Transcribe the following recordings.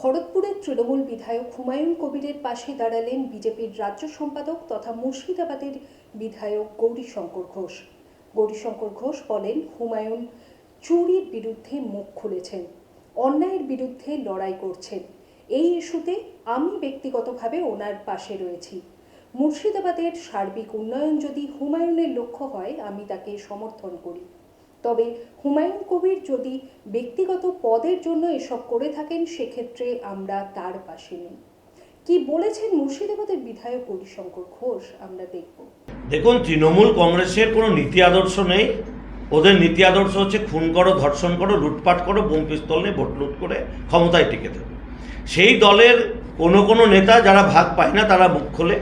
ভরতপুরের তৃণমূল বিধায়ক হুমায়ুন কবিরের পাশে দাঁড়ালেন বিজেপির রাজ্য সম্পাদক তথা মুর্শিদাবাদের বিধায়ক গৌরীশঙ্কর ঘোষ। গৌরীশঙ্কর ঘোষ বলেন, হুমায়ুন চুরির বিরুদ্ধে মুখ খুলেছেন, অন্যায়ের বিরুদ্ধে লড়াই করছেন। এই ইস্যুতে আমি ব্যক্তিগতভাবে ওনার পাশে রয়েছি। মুর্শিদাবাদের সার্বিক উন্নয়ন যদি হুমায়ুনের লক্ষ্য হয়, আমি তাকে সমর্থন করি। তবে হুমায়ুন কবির যদি ব্যক্তিগত পদের জন্য এসব করে থাকেন, সেক্ষেত্রে আমরা তার পাশে নেই। কি বলেছেন মুর্শিদাবাদের বিধায়ক গৌরীশঙ্কর ঘোষ, আমরা দেখব। দেখুন, তৃণমূল কংগ্রেসের কোনো নীতি আদর্শ নেই। ওদের নীতি আদর্শ হচ্ছে খুন করো, ধর্ষণ করো, লুটপাট করো, বোম পিস্তল নিয়ে ভোট লুট করে ক্ষমতায় টিকে দেবে সেই দলের কোনো কোনো নেতা যারা ভাগ পায় না, তারা মুখ খোলে।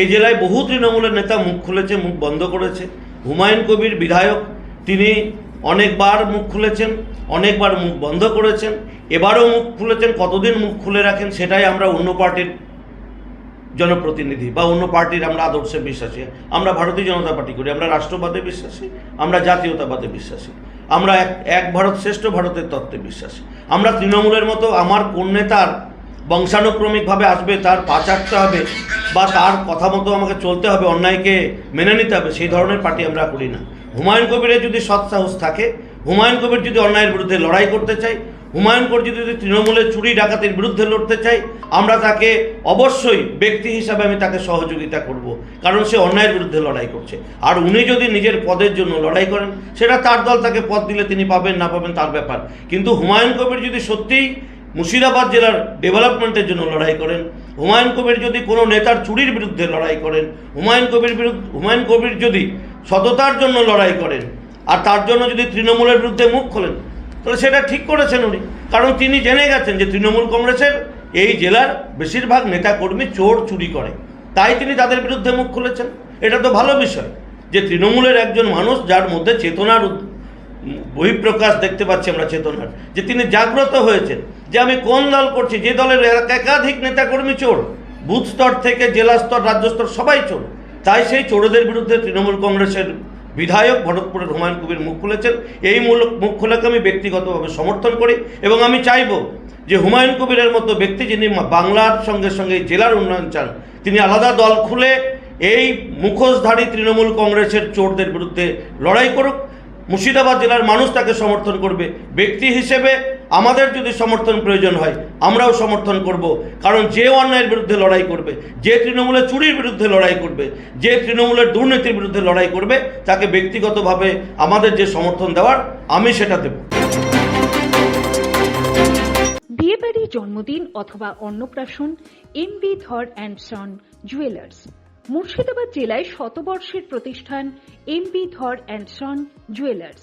এই জেলায় বহু তৃণমূলের নেতা মুখ খুলেছে, মুখ বন্ধ করেছে। হুমায়ুন কবির বিধায়ক তিনি অনেকবার মুখ খুলেছেন, অনেকবার মুখ বন্ধ করেছেন, এবারও মুখ খুলেছেন, কতদিন মুখ খুলে রাখেন সেটাই আমরা অন্য পার্টির জনপ্রতিনিধি বা অন্য পার্টির আমরা আদর্শে বিশ্বাসী। আমরা ভারতীয় জনতা পার্টি করি, আমরা রাষ্ট্রবাদে বিশ্বাসী, আমরা জাতীয়তাবাদে বিশ্বাসী। আমরা এক এক ভারত শ্রেষ্ঠ ভারতের তত্ত্বে বিশ্বাসী। আমরা তৃণমূলের মতো আমার কোন নেতার বংশানুক্রমিকভাবে আসবে, তার পা চাটতে হবে বা তার কথা মতো আমাকে চলতে হবে, অন্যায়কে মেনে নিতে হবে, সেই ধরনের পার্টি আমরা করি না। হুমায়ুন কবিরের যদি সৎ সাহস থাকে, হুমায়ুন কবির যদি অন্যায়ের বিরুদ্ধে লড়াই করতে চাই হুমায়ুন কবির যদি তৃণমূলের চুরি ডাকাতির বিরুদ্ধে লড়তে চাই আমরা তাকে অবশ্যই ব্যক্তি হিসাবে আমি তাকে সহযোগিতা করব, কারণ সে অন্যায়ের বিরুদ্ধে লড়াই করছে। আর উনি যদি নিজের পদের জন্য লড়াই করেন, সেটা তার দল তাকে পদ দিলে তিনি পাবেন, না পাবেন তার ব্যাপার। কিন্তু হুমায়ুন কবির যদি সত্যিই মুর্শিদাবাদ জেলার ডেভেলপমেন্টের জন্য লড়াই করেন। হুমায়ুন কবির যদি কোনো নেতার চুরির বিরুদ্ধে লড়াই করেন, হুমায়ুন কবির বিরুদ্ধে হুমায়ুন কবির যদি সততার জন্য লড়াই করেন, আর তার জন্য যদি তৃণমূলের বিরুদ্ধে মুখ খোলেন, তাহলে সেটা ঠিক করেছেন উনি। কারণ তিনি জেনে গেছেন যে তৃণমূল কংগ্রেসের এই জেলার বেশিরভাগ নেতাকর্মী চোর চুরি করে। তাই তিনি তাদের বিরুদ্ধে মুখ খুলেছেন। এটা তো ভালো বিষয় যে তৃণমূলের একজন মানুষ যার মধ্যে চেতনার বহিঃপ্রকাশ দেখতে পাচ্ছি আমরা চেতনার, যে তিনি জাগ্রত হয়েছেন। যে আমি কোন দল করছি, যে দলের এক- একাধিক নেতাকর্মী চোর, বুথ স্তর থেকে জেলা স্তর, রাজ্য স্তর সবাই চোর। তাই সেই চোরদের বিরুদ্ধে তৃণমূল কংগ্রেসের বিধায়ক ভরতপুরের হুমায়ুন কবির মুখ খুলেছেন। এই মূল- মুখ খোলাকে আমি ব্যক্তিগতভাবে সমর্থন করি এবং আমি চাইব যে হুমায়ুন কবিরের মতো ব্যক্তি যিনি বাংলার সঙ্গে সঙ্গে জেলার উন্নয়ন চান, তিনি আলাদা দল খুলে এই মুখোশধারী তৃণমূল কংগ্রেসের চোরদের বিরুদ্ধে লড়াই করুক। মুর্শিদাবাদ জেলার মানুষ তাকে সমর্থন করবে। ব্যক্তি হিসেবে আমাদের যদি সমর্থন প্রয়োজন হয়, আমরাও সমর্থন করব। কারণ যে অন্যায়ের বিরুদ্ধে লড়াই করবে, যে তৃণমূলের চুরির বিরুদ্ধে লড়াই করবে, যে তৃণমূলের দুর্নীতির বিরুদ্ধে লড়াই করবে, তাকে ব্যক্তিগতভাবে আমাদের যে সমর্থন দেওয়ার, আমি সেটা দেব। বিয়েবাড়ি জন্মদিন অথবা অন্নপ্রাশন M B Dhar and son jewellers. Murshidabad জেলায় শতবর্ষের প্রতিষ্ঠান M B Dhar and son jewellers.